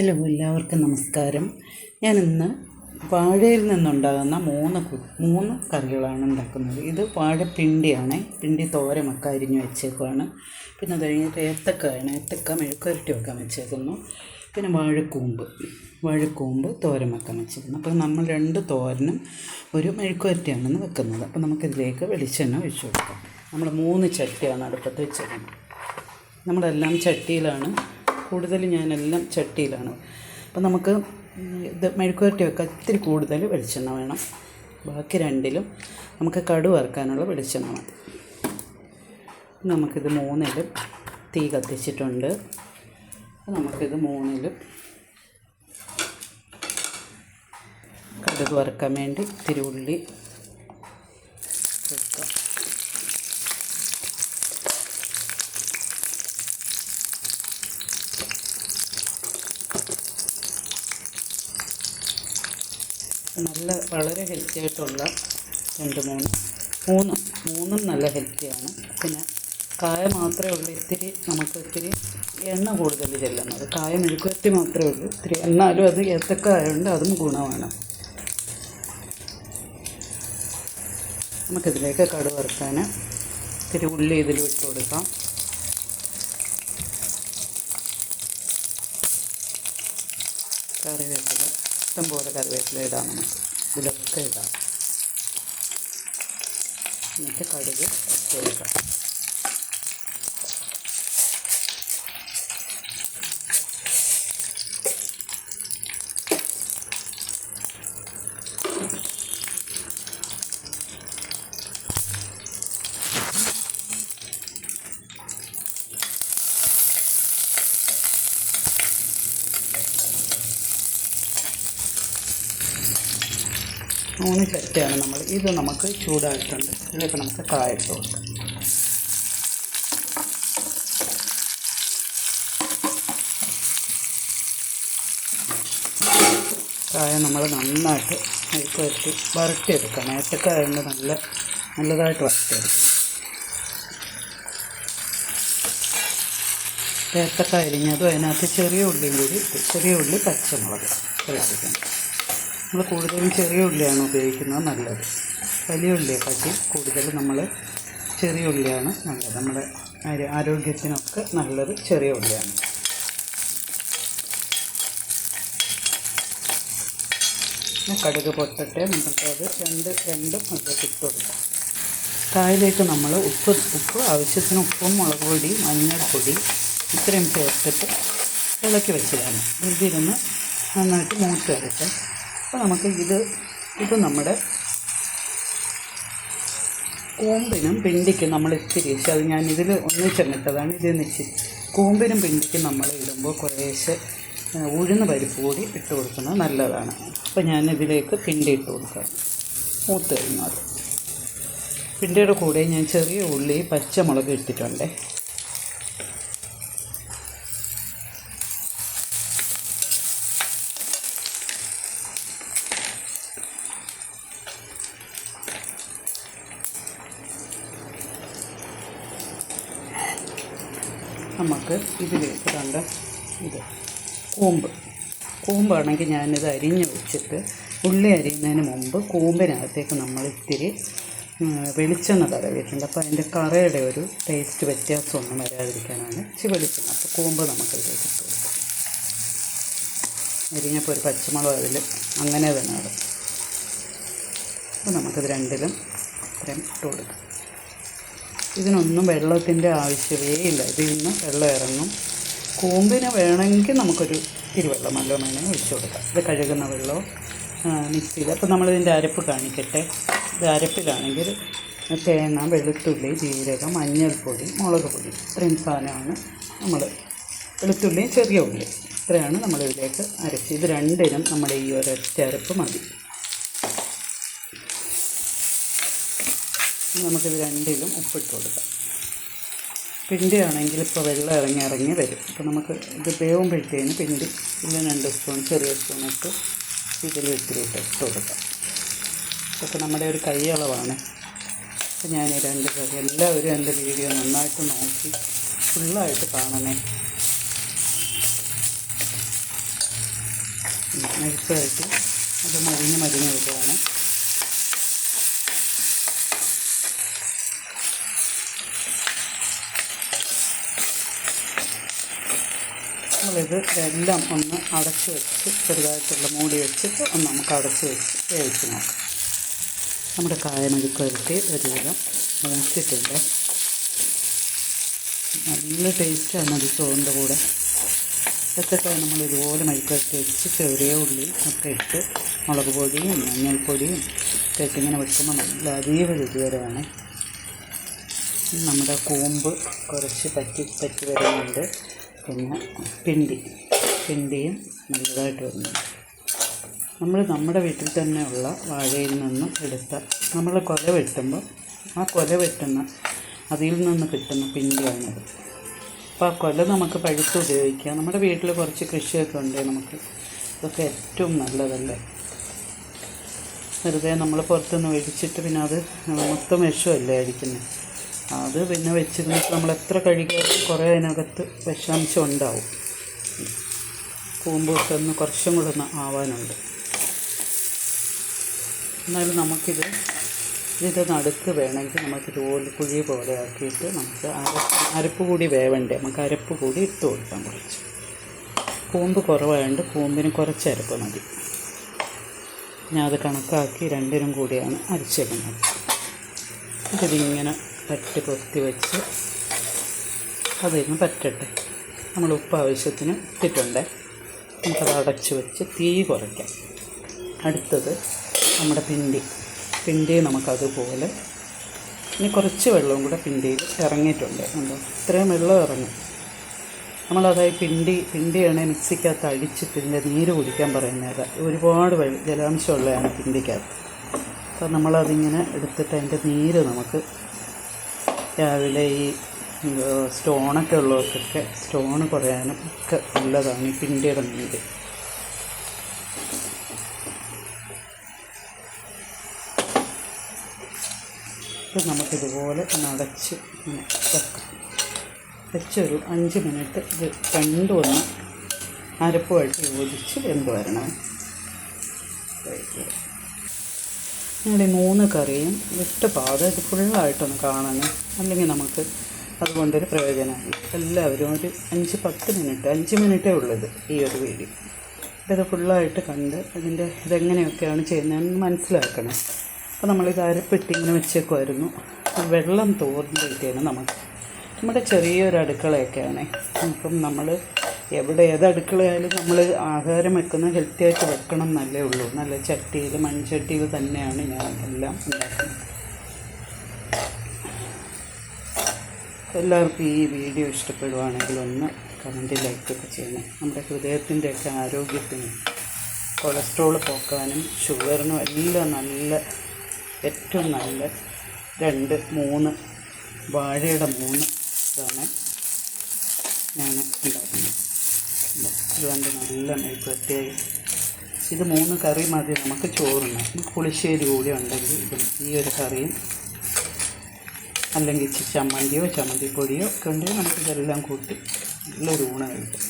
Hello എല്ലാവർക്കും നമസ്കാരം. ഞാനിന്ന് വാഴയിൽ നിന്നുണ്ടാകുന്ന മൂന്ന് മൂന്ന് കറികളാണ് ഉണ്ടാക്കുന്നത്. ഇത് വാഴപ്പിണ്ടിയാണ്. പിണ്ടി തോരമൊക്കെ അരിഞ്ഞ് വെച്ചേക്കുവാണ്. പിന്നെ അത് കഴിഞ്ഞിട്ട് ഏത്തക്കായാണ്. ഏത്തക്ക മെഴുക്കുരട്ടി വെക്കാൻ വെച്ചേക്കുന്നു. പിന്നെ വാഴക്കൂമ്പ് വാഴക്കൂമ്പ് തോരൻ വെക്കാൻ വെച്ചിരുന്നു അപ്പോൾ നമ്മൾ രണ്ട് തോരനും ഒരു മെഴുക്കുരട്ടിയാണെന്ന് വെക്കുന്നത്. അപ്പോൾ നമുക്കിതിലേക്ക് വെളിച്ചെണ്ണ ഒഴിച്ചു കൊടുക്കാം. നമ്മൾ മൂന്ന് ചട്ടിയാണ് അടുപ്പത്ത് വെച്ചേക്കുന്നത്. നമ്മളെല്ലാം ചട്ടിയിലാണ് കൂടുതൽ ഞാനെല്ലാം ചട്ടിയിലാണ്. അപ്പം നമുക്ക് ഇത് മെഴുക്കുവരട്ടി വെക്കാൻ ഇത്തിരി കൂടുതൽ വെളിച്ചെണ്ണ വേണം. ബാക്കി രണ്ടിലും നമുക്ക് കടു വറുക്കാനുള്ള വെളിച്ചെണ്ണ മതി. നമുക്കിത് മൂന്നിലും തീ കത്തിച്ചിട്ടുണ്ട്. നമുക്കിത് മൂന്നിലും കടുക് വറുക്കാൻ വേണ്ടി ഇത്തിരി ഉള്ളി വെക്കാം നല്ല വളരെ ഹെൽത്തി ആയിട്ടുള്ള രണ്ട് മൂന്ന് മൂന്ന് മൂന്നും നല്ല ഹെൽത്തിയാണ് പിന്നെ കായ മാത്രമേ ഉള്ളൂ ഇത്തിരി നമുക്ക് ഇത്തിരി എണ്ണ കൂടുതൽ ചെല്ലുന്നത്. കായ മെഴുക്കുവരട്ടി മാത്രമേ ഉള്ളൂ ഇത്തിരി എന്നാലും അത് ഏത്തക്ക ആയതുകൊണ്ട് അതും ഗുണമാണ്. നമുക്കിതിലേക്ക് കടു വറുക്കാൻ ഇത്തിരി ഉള്ളി ഇതിൽ ഇട്ട് കൊടുക്കാം. കറിവേപ്പില ഇഷ്ടംപോലെ കറിവേപ്പില ഇടാം നമുക്ക്. ഇതിലൊക്കെ ഇടാം. എന്നിട്ട് കടുക് ഇട്ട് മൂന്ന് ചട്ടിയാണ് നമ്മൾ. ഇത് നമുക്ക് ചൂടായിട്ടുണ്ട്. ഇതിലേക്ക് നമുക്ക് കായിട്ട് കൊടുക്കാം. കായ നമ്മൾ നന്നായിട്ട് അതിലേക്ക് വരട്ടി വരട്ടിയെടുക്കണം. ഏത്തക്കായ നല്ല നല്ലതായിട്ട് വരട്ടിയെടുക്കണം. ഏത്തക്കായ അരിഞ്ഞതും അതിനകത്ത് ചെറിയ ഉള്ളിയും കൂടി ചെറിയ ഉള്ളി പച്ചമുളക് ചേർത്തിക്കണം നമ്മൾ കൂടുതലും ചെറിയ ഉള്ളിയാണ് ഉപയോഗിക്കുന്നത് നല്ലത്. വലിയ ഉള്ളിയെക്കാട്ടി കൂടുതൽ നമ്മൾ ചെറിയ ഉള്ളിയാണ് നല്ലത്. നമ്മുടെ ആരോ- ആരോഗ്യത്തിനൊക്കെ നല്ലത് ചെറിയ ഉള്ളിയാണ്. കടുക് പൊട്ടട്ടെ. നമുക്കത് രണ്ട് രണ്ടും അതിലേക്ക് ഇട്ട് കൊടുക്കാം. കായലേക്ക് നമ്മൾ ഉപ്പ് ഉപ്പ് ആവശ്യത്തിന് ഉപ്പും മുളക് പൊടി മഞ്ഞൾപ്പൊടി ഇത്രയും ചേർത്തിട്ട് ഇളക്കി വെച്ചതാണ്. ഇതിരുന്ന് നന്നായിട്ട് മൂത്ത് വരട്ടെ. അപ്പോൾ നമുക്ക് ഇത് ഇത് നമ്മുടെ കൂമ്പിനും പിണ്ടിക്കും നമ്മൾ ഇത്തിരി പക്ഷെ അത് ഞാൻ ഇതിൽ ഒന്നിച്ചെണ്ണിട്ടതാണ് ഇത് നിശ്ചിത് കൂമ്പിനും പിണ്ടിക്കും നമ്മൾ ഇടുമ്പോൾ കുറേശ്ശെ ഉഴുന്ന് പരിപ്പ് കൂടി ഇട്ട് കൊടുക്കുന്നത് നല്ലതാണ്. അപ്പോൾ ഞാൻ ഇതിലേക്ക് പിണ്ടി ഇട്ട് കൊടുക്കാം. മൂത്ത് കഴിഞ്ഞാൽ പിണ്ടിയുടെ കൂടെ ഞാൻ ചെറിയ ഉള്ളി പച്ചമുളക് ഇട്ടിട്ടുണ്ട്. നമുക്ക് ഇതിലേക്ക് കണ്ട ഇത് കൂമ്പ്. കൂമ്പാണെങ്കിൽ ഞാനിത് അരിഞ്ഞ് വെച്ചിട്ട് ഉള്ളി അരിയുന്നതിന് മുമ്പ് കൂമ്പിനകത്തേക്ക് നമ്മൾ ഇത്തിരി വെളിച്ചെണ്ണ തടവിയിട്ടുണ്ട്. അപ്പോൾ അതിന്റെ കറയുടെ ഒരു ടേസ്റ്റ് വ്യത്യാസമൊന്നും വരാതിരിക്കാനാണ് ഇച്ചിരി വെളിച്ചെണ്ണ. അപ്പോൾ കൂമ്പ് നമുക്ക് ഇതിലേക്ക് കൊടുക്കാം. അരിഞ്ഞപ്പോൾ ഒരു പച്ചമുളക് അതിൽ അങ്ങനെ തന്നെ അപ്പോൾ നമുക്കിത് രണ്ടിലും ഇത്രയും ഇട്ട് കൊടുക്കാം. ഇതിനൊന്നും വെള്ളത്തിന്റെ ആവശ്യമേ ഇല്ല. ഇതിൽ നിന്ന് വെള്ളം ഇറങ്ങും. കൂമ്പിന് വേണമെങ്കിൽ നമുക്കൊരു തിരുവെള്ളം നല്ലോ വേണമെങ്കിൽ ഒഴിച്ചു കൊടുക്കാം. ഇത് കഴുകുന്ന വെള്ളമോ മിക്സിയിൽ. അപ്പോൾ നമ്മളിതിന്റെ അരപ്പ് കാണിക്കട്ടെ. ഇത് അരപ്പിലാണെങ്കിൽ തേങ്ങ വെളുത്തുള്ളി ജീരകം മഞ്ഞൾപ്പൊടി മുളക് പൊടി ഇത്രയും സാധനമാണ് നമ്മൾ വെളുത്തുള്ളിയും ചെറിയ ഉള്ളി. ഇത്രയാണ് നമ്മളിതിലേക്ക് അരച്ച്. ഇത് രണ്ടിനും നമ്മുടെ ഈ ഒരു അരപ്പ് മതി. നമുക്കിത് രണ്ടിലും ഉപ്പിട്ട് കൊടുക്കാം. പിണ്ടി ആണെങ്കിൽ ഇപ്പോൾ വെള്ളം ഇറങ്ങി ഇറങ്ങി വരും. അപ്പോൾ നമുക്ക് ഇത് വേവുമ്പോഴത്തേന് പിണ്ടി ഇല്ല രണ്ട് സ്പൂൺ ചെറിയ സ്പൂൺ ഇട്ട് ഇതിൽ ഇത്തിരി ഇട്ട് ഇട്ട് കൊടുക്കാം. ഇതൊക്കെ നമ്മുടെ ഒരു കൈയളവാണ്. അപ്പോൾ ഞാൻ രണ്ട് കറി എല്ലാവരും എന്റെ വീഡിയോ നന്നായിട്ട് നോക്കി ഫുള്ളായിട്ട് കാണണേ. മെഴുക്കായിട്ട് അത് മരിഞ്ഞ് മരിഞ്ഞ് വരികയാണ്. നമ്മളിത് എല്ലാം ഒന്ന് അടച്ച് വെച്ച് ചെറുതായിട്ടുള്ള മൂടി വെച്ചിട്ട് ഒന്ന് നമുക്ക് അടച്ച് വെച്ച് വേവിച്ച് നോക്കാം. നമ്മുടെ കായമെഴുക്കുവരട്ടി ഒരുവിധം മൂത്തിട്ടുണ്ട്. നല്ല ടേസ്റ്റാണ് അത് ചോറിന്റെ കൂടെ. ഇതൊക്കെ നമ്മൾ ഇതുപോലെ മൈക്കൊക്കെ വെച്ച് ചെറിയ ഉള്ളി ഒക്കെ ഇട്ട് മുളക് പൊടിയും മഞ്ഞൾപ്പൊടിയും ഇട്ട് ഇങ്ങനെ വെക്കുമ്പോൾ നല്ല അതീവ രുചികരമാണ്. നമ്മുടെ കൂമ്പ് കുറച്ച് പറ്റി പറ്റി വരുന്നുണ്ട്. പിന്നെ പിണ്ടി. പിണ്ടിയും നല്ലതായിട്ട് വരുന്നുണ്ട് നമ്മൾ നമ്മുടെ വീട്ടിൽ തന്നെയുള്ള വാഴയിൽ നിന്നും എടുത്ത നമ്മൾ കൊല വെട്ടുമ്പോൾ ആ കൊല വെട്ടുന്ന അതിൽ നിന്ന് കിട്ടുന്ന പിണ്ടിയാണിത്. അപ്പോൾ ആ കൊല നമുക്ക് പഴുത്ത് ഉപയോഗിക്കാം. നമ്മുടെ വീട്ടിൽ കുറച്ച് കൃഷിയൊക്കെ ഉണ്ട് നമുക്ക്. ഇതൊക്കെ ഏറ്റവും നല്ലതല്ലേ? വെറുതെ നമ്മൾ പുറത്തുനിന്ന് മേടിച്ചിട്ട് പിന്നെ അത് മൊത്തം വിഷമല്ലേ അടിക്കുന്നത് അത് പിന്നെ വെച്ചിരുന്നിട്ട് നമ്മൾ എത്ര കഴുകിയാലും കുറേ അതിനകത്ത് വിഷാംശം ഉണ്ടാവും കൂമ്പൊക്കെ കുറച്ചും കൂടെ ഒന്ന് ആവാനുണ്ട്. എന്നാലും നമുക്കിത് ഇത് നടുക്ക് വേണമെങ്കിൽ നമുക്ക് ഇതുപോലെ കുഴി പോലെ ആക്കിയിട്ട് നമുക്ക് അരപ്പ് അരപ്പ് കൂടി വേവണ്ടേ? നമുക്ക് അരപ്പ് കൂടി ഇട്ട് കൊടുക്കാം കുറച്ച്. കൂമ്പ് കുറവായതുകൊണ്ട് കൂമ്പിന് കുറച്ച് അരപ്പ് മതി. ഞാൻ അത് കണക്കാക്കി രണ്ടിനും കൂടിയാണ് അരച്ചിടുന്നത് ഇതിങ്ങനെ തട്ടി പൊത്തി വെച്ച് അതിന് പറ്റട്ടെ. നമ്മൾ ഉപ്പ് ആവശ്യത്തിന് ഇട്ടിട്ടുണ്ട്. നമുക്കത് അടച്ചു വെച്ച് തീ കുറയ്ക്കാം. അടുത്തത് നമ്മുടെ പിണ്ടി പിണ്ടി നമുക്കതുപോലെ ഇനി കുറച്ച് വെള്ളവും കൂടെ പിണ്ടിയിൽ ഇറങ്ങിയിട്ടുണ്ട്. എന്തോ ഇത്രയും വെള്ളം ഇറങ്ങും. നമ്മളതായി പിണ്ടി പിണ്ടിയാണ് മിക്സിക്കകത്ത് അടിച്ചിട്ട് ഇതിന്റെ നീര് കുടിക്കാൻ പറയുന്നത്. ഒരുപാട് ജലാംശമുള്ളതാണ് പിണ്ടിക്കകത്ത് അപ്പം നമ്മളതിങ്ങനെ എടുത്തിട്ട് അതിന്റെ നീര് നമുക്ക് രാവിലെ ഈ സ്റ്റോണൊക്കെ ഉള്ളവർക്കൊക്കെ സ്റ്റോൺ കുറയാനും ഒക്കെ നല്ലതാണ് ഈ പിണ്ടിയിടുന്നത് നമുക്കിതുപോലെ നടച്ച് വെച്ചൊരു അഞ്ച് മിനിറ്റ് ഇത് രണ്ടും ഒന്ന് അരപ്പുമായിട്ട് യോജിച്ച് വെന്ത് വരണം. ഞങ്ങൾ ഈ മൂന്ന് കറിയും വിട്ട് പാകം ഇത് ഫുള്ളായിട്ടൊന്ന് കാണണം. അല്ലെങ്കിൽ നമുക്ക് അതുകൊണ്ടൊരു പ്രയോജനമാണ് എല്ലാവരും ഒരു അഞ്ച് പത്ത് മിനിറ്റ് അഞ്ച് മിനിറ്റേ ഉള്ളത് ഈ ഒരു വീഡിയോ. ഇത് ഫുള്ളായിട്ട് കണ്ട് അതിന്റെ ഇതെങ്ങനെയൊക്കെയാണ് ചെയ്യുന്നതെന്ന് മനസ്സിലാക്കണം. അപ്പോൾ നമ്മളിത് അരപ്പിട്ട് ഇങ്ങനെ വെച്ചേക്കുമായിരുന്നു വെള്ളം തോർന്നിട്ടാണ് നമുക്ക്. നമ്മുടെ ചെറിയൊരു അടുക്കളയൊക്കെയാണ്. അപ്പം നമ്മൾ എവിടെ ഏത് അടുക്കളയായാലും നമ്മൾ ആഹാരം വെക്കുന്ന ഹെൽത്തി ആയിട്ട് വെക്കണം എന്നല്ലേ ഉള്ളൂ. നല്ല ചട്ടിയിൽ മൺചട്ടിയിൽ തന്നെയാണ് ഞാൻ എല്ലാം ഉണ്ടാക്കുന്നത്. എല്ലാവർക്കും ഈ വീഡിയോ ഇഷ്ടപ്പെടുവാണെങ്കിൽ ഒന്ന് കമന്റ് ലൈക്കൊക്കെ ചെയ്യണം. നമ്മുടെ ഹൃദയത്തിന്റെയൊക്കെ ആരോഗ്യത്തിന് കൊളസ്ട്രോൾ പോക്കാനും ഷുഗറിനും എല്ലാം നല്ല ഏറ്റവും നല്ല രണ്ട് മൂന്ന് വാഴയുടെ മൂന്ന് ഇതാണ് ഞാൻ ഉണ്ടാക്കുന്നത്. അതുകൊണ്ട് നല്ല പ്രത്യേകം ഇത് മൂന്ന് കറി മതി നമുക്ക് ചോറുണ്ട് പുളിശ്ശേരി കൂടി ഉണ്ടെങ്കിൽ ഇതും ഈ ഒരു കറിയും അല്ലെങ്കിൽ ചമ്മന്തിയോ ചമ്മന്തിപ്പൊടിയോ ഒക്കെ ഉണ്ടെങ്കിൽ നമുക്ക് ഇതെല്ലാം കൂട്ടി നല്ലൊരു ഊണ് കിട്ടും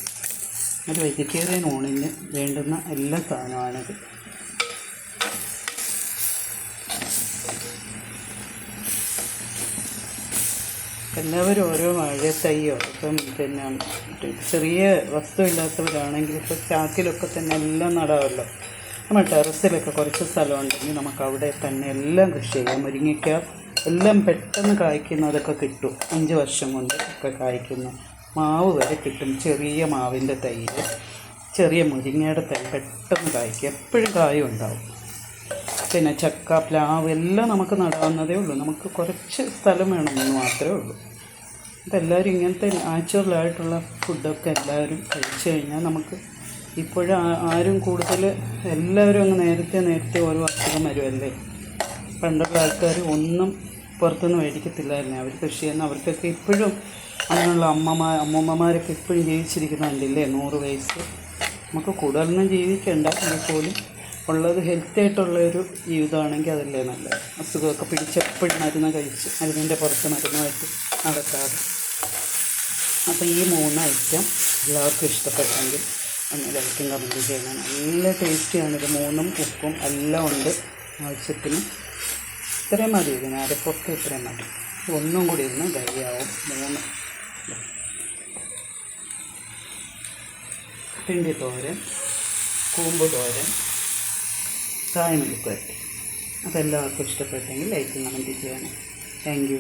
ഒരു വെജിറ്റേറിയൻ ഊണിന് വേണ്ടുന്ന എല്ലാ സാധനമാണിത്. എല്ലാവരും ഓരോ തൈയോ ഇപ്പം പിന്നെ ചെറിയ വസ്തു ഇല്ലാത്തവരാണെങ്കിൽ ഇപ്പോൾ ചാക്കിലൊക്കെ തന്നെ എല്ലാം നടാമല്ലോ നമ്മൾ ടെറസിലൊക്കെ കുറച്ച് സ്ഥലം ഉണ്ടെങ്കിൽ നമുക്ക് അവിടെ തന്നെ എല്ലാം കൃഷി ചെയ്യാം. മുരിങ്ങയ്ക്ക എല്ലാം പെട്ടെന്ന് കായ്ക്കുന്നതൊക്കെ കിട്ടും. അഞ്ച് വർഷം കൊണ്ട് ഒക്കെ കായ്ക്കുന്നു. മാവ് വരെ കിട്ടും ചെറിയ മാവിന്റെ തൈര്. ചെറിയ മുരിങ്ങയുടെ തൈ പെട്ടെന്ന് കായ്ക്കും. എപ്പോഴും കായും ഉണ്ടാവും. പിന്നെ ചക്ക പ്ലാവ് എല്ലാം നമുക്ക് നടാവുന്നതേ ഉള്ളൂ. നമുക്ക് കുറച്ച് സ്ഥലം വേണമെന്ന് മാത്രമേ ഉള്ളൂ. എല്ലാവരും ഇങ്ങനത്തെ നാച്ചുറലായിട്ടുള്ള ഫുഡൊക്കെ എല്ലാവരും കഴിച്ചു കഴിഞ്ഞാൽ നമുക്ക് ഇപ്പോഴും ആരും കൂടുതൽ എല്ലാവരും അങ്ങ് നേരത്തെ നേരത്തെ ഓരോ അസുഖം വരുമല്ലേ പണ്ടുള്ള ആൾക്കാർ ഒന്നും പുറത്തുനിന്ന് മേടിക്കത്തില്ലായിരുന്നു. അവർ കൃഷി ചെയ്യുന്ന അവർക്കൊക്കെ ഇപ്പോഴും അങ്ങനെയുള്ള അമ്മമാർ അമ്മൂമ്മമാരൊക്കെ ഇപ്പോഴും ജീവിച്ചിരിക്കുന്നുണ്ടല്ലേ? നൂറ് വയസ്സ്. നമുക്ക് കൂടുതലൊന്നും ജീവിക്കണ്ട. എങ്കിൽ പോലും ഉള്ളത് ഹെൽത്തി ആയിട്ടുള്ള ഒരു ജീവിതമാണെങ്കിൽ അതല്ലേ നല്ലത്. അസുഖമൊക്കെ പിടിച്ച് എപ്പോഴും മരുന്ന് കഴിച്ച് മരുന്നിന്റെ പുറത്ത് മരുന്നുമായിട്ട് നടക്കാതെ അപ്പോൾ ഈ മൂന്ന് ഐറ്റം എല്ലാവർക്കും ഇഷ്ടപ്പെട്ടെങ്കിൽ ഒന്ന് ലൈക്കും കമന്റ് ചെയ്യണം. നല്ല ടേസ്റ്റിയാണ് ഇത്. മൂന്നും ഉപ്പും എല്ലാം ഉണ്ട് ആവശ്യത്തിന്. ഇത്രയും മതി ഇതിന്. അരപ്പൊക്കെ ഇത്രയും മതി. ഒന്നും കൂടി ഒന്ന് ധൈര്യമാവും മൂന്ന്. പിണ്ടി തോരൻ കൂമ്പ് തോരൻ കായമെടുക്കുവരട്ടി അപ്പോൾ എല്ലാവർക്കും ഇഷ്ടപ്പെട്ടെങ്കിൽ ലൈക്ക് കമന്റ് ചെയ്യണം താങ്ക്